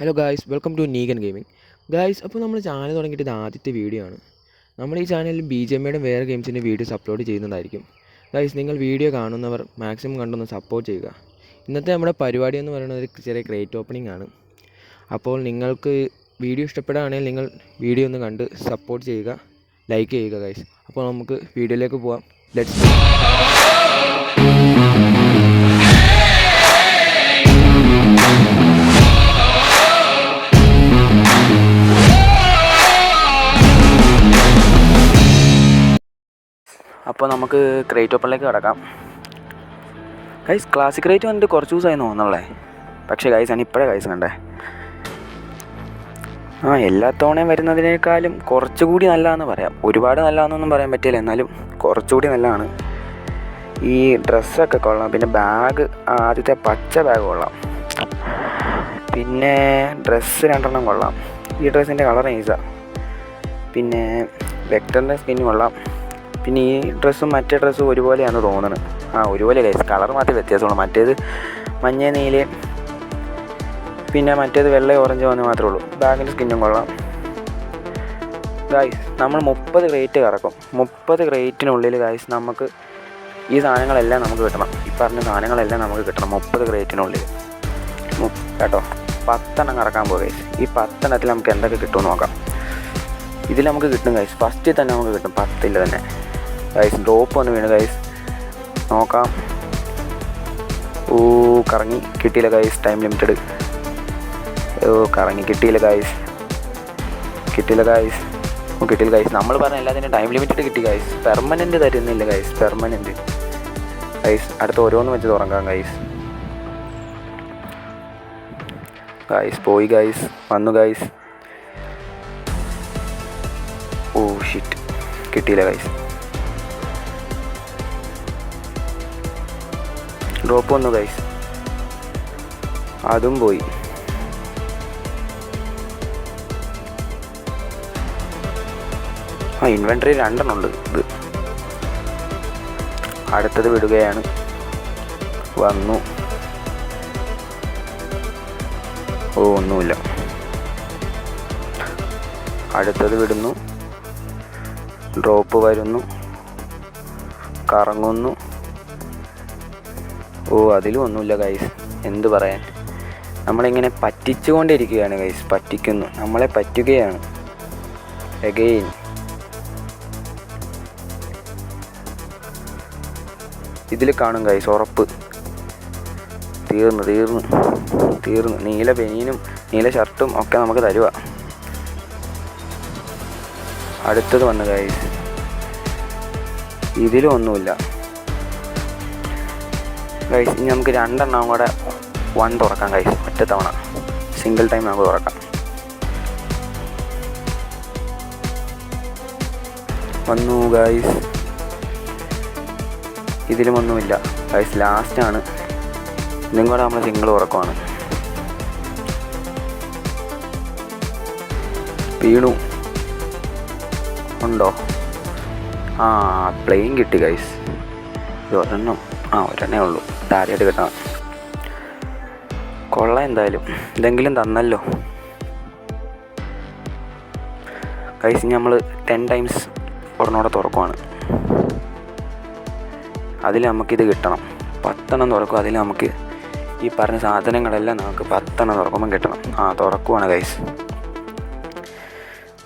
Hello guys welcome to Negan gaming guys അപ്പോൾ നമ്മൾ channel തുടങ്ങിയിട്ട് ഇത് ആദ്യത്തെ വീഡിയോ ആണ്. നമ്മൾ ഈ ചാനലിൽ ബി ജെ എമ്മയുടെ വേറെ ഗെയിംസിന്റെ വീഡിയോസ് അപ്ലോഡ് ചെയ്യുന്നതായിരിക്കും. ഗായ്സ് നിങ്ങൾ വീഡിയോ കാണുന്നവർ മാക്സിമം കണ്ടൊന്ന് സപ്പോർട്ട് ചെയ്യുക. ഇന്നത്തെ നമ്മുടെ പരിപാടി എന്ന് പറയുന്നത് ഒരു ചെറിയ ക്രേറ്റ് ഓപ്പണിംഗ് ആണ്. അപ്പോൾ നിങ്ങൾക്ക് വീഡിയോ ഇഷ്ടപ്പെടുകയാണെങ്കിൽ നിങ്ങൾ വീഡിയോ ഒന്ന് കണ്ട് സപ്പോർട്ട് ചെയ്യുക. ലൈക്ക് ചെയ്യുക ഗായ്സ് അപ്പോൾ നമുക്ക് വീഡിയോയിലേക്ക് പോവാം. ലെറ്റ്സ് അപ്പോൾ നമുക്ക് ക്രേറ്റ് ഓപ്പണിലേക്ക് കിടക്കാം. ഗൈസ് ക്ലാസിക് റേറ്റ് വന്നിട്ട് കുറച്ച് ദിവസമായി തോന്നുന്നുള്ളേ. പക്ഷേ ഗൈസ് ആണ് ഇപ്പോഴേ ഗൈസ് കണ്ടേ. ആ എല്ലാ തവണയും വരുന്നതിനേക്കാളും കുറച്ചുകൂടി നല്ലതാണെന്ന് പറയാം. ഒരുപാട് നല്ലതാണെന്നൊന്നും പറയാൻ പറ്റില്ല. എന്നാലും കുറച്ചുകൂടി നല്ലതാണ്. ഈ ഡ്രസ്സൊക്കെ കൊള്ളാം. പിന്നെ ബാഗ് ആദ്യത്തെ പച്ച ബാഗ് കൊള്ളാം. പിന്നെ ഡ്രസ്സ് രണ്ടെണ്ണം കൊള്ളാം. ഈ ഡ്രസ്സിന്റെ കളർ നൈസാണ് പിന്നെ വെക്ടറിന്റെ സ്കിൻ കൊള്ളാം. പിന്നെ ഈ ഡ്രസ്സും മറ്റേ ഡ്രസ്സും ഒരുപോലെയാണ് തോന്നുന്നത് ആ ഒരുപോലെ ഗൈസ് കളർ മാത്രമേ വ്യത്യാസമുള്ളൂ. മറ്റേത് മഞ്ഞ നീല പിന്നെ മറ്റേത് വെള്ള ഓറഞ്ച് വന്ന് മാത്രമേ ഉള്ളൂ. ബാഗിന്റെ സ്കിന്നും കൊള്ളാം. ഗൈസ് നമ്മൾ മുപ്പത് ക്രേറ്റ് കറക്കും. മുപ്പത് ക്രേറ്റിനുള്ളിൽ ഗൈസ് നമുക്ക് ഈ സാധനങ്ങളെല്ലാം നമുക്ക് കിട്ടണം. ഈ പറഞ്ഞ സാധനങ്ങളെല്ലാം നമുക്ക് കിട്ടണം മുപ്പത് ക്രേറ്റിനുള്ളിൽ കേട്ടോ? പത്തെണ്ണം കറക്കാൻ പോകും ഈ പത്തെണ്ണത്തിൽ നമുക്ക് എന്തൊക്കെ കിട്ടുമെന്ന് നോക്കാം. ഇതിൽ നമുക്ക് കിട്ടും ഗൈസ് ഫസ്റ്റിൽ തന്നെ നമുക്ക് കിട്ടും പത്തിൽ തന്നെ. ഗൈസ് ഡ്രോപ്പ് വന്ന് വീണ് ഗൈസ് നോക്കാം. ഓ കറങ്ങി കിട്ടിയില്ല ഗൈസ് ടൈം ലിമിറ്റഡ് ഓ കറങ്ങി കിട്ടിയില്ല ഗൈസ് കിട്ടിയില്ല ഗൈസ് ഓ കിട്ടിയില്ല ഗൈസ് നമ്മൾ പറഞ്ഞ എല്ലാത്തിനും ടൈം ലിമിറ്റഡ് കിട്ടി ഗൈസ് പെർമനന്റ് തരുന്നില്ല ഗൈസ് പെർമനന്റ് ഗൈസ് അടുത്ത ഓരോന്ന് വെച്ച് തുടങ്ങാം ഗൈസ് ഗൈസ് പോയി ഗൈസ് വന്നു ഗൈസ് ഓ ഷിറ്റ് കിട്ടിയില്ല ഗൈസ് ഡ്രോപ്പ് വന്നു ഗൈസ് അതും പോയി. ആ ഇൻവെൻട്രി രണ്ടെണ്ണം ഉണ്ട്. ഇത് അടുത്തത് വിടുകയാണ്. വന്നു. ഓ ഒന്നുമില്ല. അടുത്തത് വിടുന്നു. ഡ്രോപ്പ് വരുന്നു. കറങ്ങുന്നു. ഓ അതിലും ഒന്നുമില്ല ഗൈസ് എന്ത് പറയാൻ? നമ്മളിങ്ങനെ പറ്റിച്ചുകൊണ്ടിരിക്കുകയാണ് ഗൈസ് പറ്റിക്കുന്നു. നമ്മളെ പറ്റുകയാണ്. എഗെയിൻ ഇതിൽ കാണും ഗൈസ് ഉറപ്പ്. തീർന്നു തീർന്നു. തീർന്നു. നീല ബനിയനും നീല ഷർട്ടും ഒക്കെ നമുക്ക് തരുക അടുത്തത് വന്നു ഗൈസ് ഇതിലും ഒന്നുമില്ല. ഗൈസ് ഇനി നമുക്ക് രണ്ടെണ്ണം കൂടെ വൺ തുറക്കാം ഗൈസ് ഒറ്റ തവണ. സിംഗിൾ ടൈം നമുക്ക് തുറക്കാം. വന്നു ഗൈസ് ഇതിലും ഒന്നുമില്ല. ഗൈസ് ലാസ്റ്റാണ് ഇതും കൂടെ നമ്മൾ സിംഗിൾ തുറക്കുവാണ്. വീണു. ഉണ്ടോ? ആ പ്ലെയിൻ കിട്ടി ഗൈസ് ഒരെണ്ണം ആ ഒരെണ്ണേ ഉള്ളൂ. താരയായിട്ട് കിട്ടണം. കൊള്ള എന്തായാലും. ഇതെങ്കിലും തന്നല്ലോ. കഴിച്ച് നമ്മൾ ടെൻ ടൈംസ് ഒരെണ്ണോടെ തുറക്കുവാണ്. അതിൽ നമുക്കിത് കിട്ടണം. പത്തെണ്ണം തുറക്കും. അതിൽ നമുക്ക് ഈ പറഞ്ഞ സാധനങ്ങളെല്ലാം നമുക്ക് പത്തെണ്ണം തുറക്കുമ്പം കിട്ടണം. ആ തുറക്കുവാണ് ഗൈസ്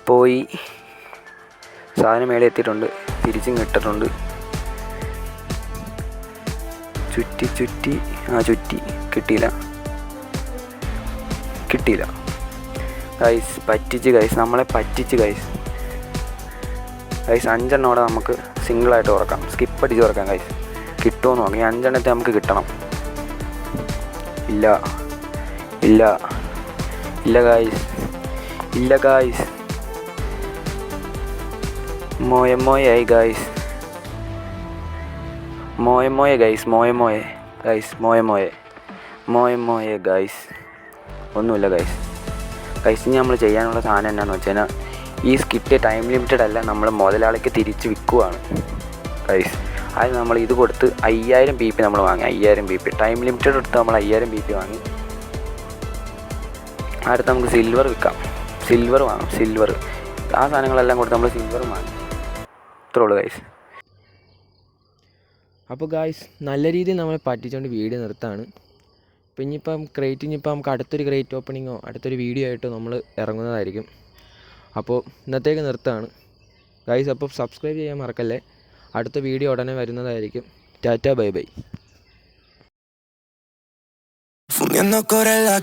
പോയി. സാധനം മേലെ എത്തിയിട്ടുണ്ട്. തിരിച്ചും കിട്ടിയിട്ടുണ്ട്. ചുറ്റി ചുറ്റി. ആ ചുറ്റി. കിട്ടിയില്ല. കിട്ടിയില്ല. ഗൈസ് പറ്റിച്ച് ഗൈസ് നമ്മളെ പറ്റിച്ച് ഗൈസ് ഗൈസ് അഞ്ചെണ്ണോടെ നമുക്ക് സിംഗിളായിട്ട് ഉറക്കാം സ്കിപ്പ് അടിച്ച് ഉറക്കാം ഗൈസ് കിട്ടുമോ നോക്കാം ഈ അഞ്ചെണ്ണത്തെ നമുക്ക് കിട്ടണം. ഇല്ല. ഇല്ല. ഇല്ല ഗായ്സ് ഇല്ല ഗായ്സ് മോയ മോയായി ഗായ്സ് മോയ മോയ ഗൈസ് മോയ മോയ ഗൈസ് മോയ മോയ മോയ മോയ ഗൈസ് ഒന്നുമില്ല ഗൈസ് ഗൈസ് ഇനി നമ്മൾ ചെയ്യാനുള്ള സാധനം എന്നാന്ന് വെച്ച് കഴിഞ്ഞാൽ ഈ സ്കിറ്റ് ടൈം ലിമിറ്റഡ് അല്ല നമ്മൾ മുതലാളിക്ക് തിരിച്ച് വിൽക്കുവാണ് ഗൈസ് അത് നമ്മൾ ഇത് കൊടുത്ത് അയ്യായിരം ബി പി നമ്മൾ വാങ്ങി അയ്യായിരം ബി പി ടൈം ലിമിറ്റഡ് എടുത്ത് നമ്മൾ അയ്യായിരം ബി പി വാങ്ങി. അടുത്ത് നമുക്ക് സിൽവർ വിൽക്കാം സിൽവർ വാങ്ങാം സിൽവർ ആ സാധനങ്ങളെല്ലാം കൊടുത്ത് നമ്മൾ സിൽവർ വാങ്ങി. ഇത്രേ ഉള്ളൂ ഗൈസ് അപ്പോൾ ഗായ്സ് നല്ല രീതിയിൽ നമ്മൾ പറ്റിച്ചുകൊണ്ട് വീഡിയോ നിർത്താണ്. അപ്പോൾ ഇനിയിപ്പം ക്രേറ്റ് ഇനിയിപ്പോൾ നമുക്ക് അടുത്തൊരു ക്രേറ്റ് ഓപ്പണിങ്ങോ അടുത്തൊരു വീഡിയോ ആയിട്ടോ നമ്മൾ ഇറങ്ങുന്നതായിരിക്കും. അപ്പോൾ ഇന്നത്തേക്ക് നിർത്താണ്. ഗായ്സ് അപ്പോൾ സബ്സ്ക്രൈബ് ചെയ്യാൻ മറക്കല്ലേ? അടുത്ത വീഡിയോ ഉടനെ വരുന്നതായിരിക്കും. Tata bye bye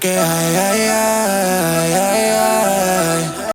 que ay, ay, ay, ay, ay.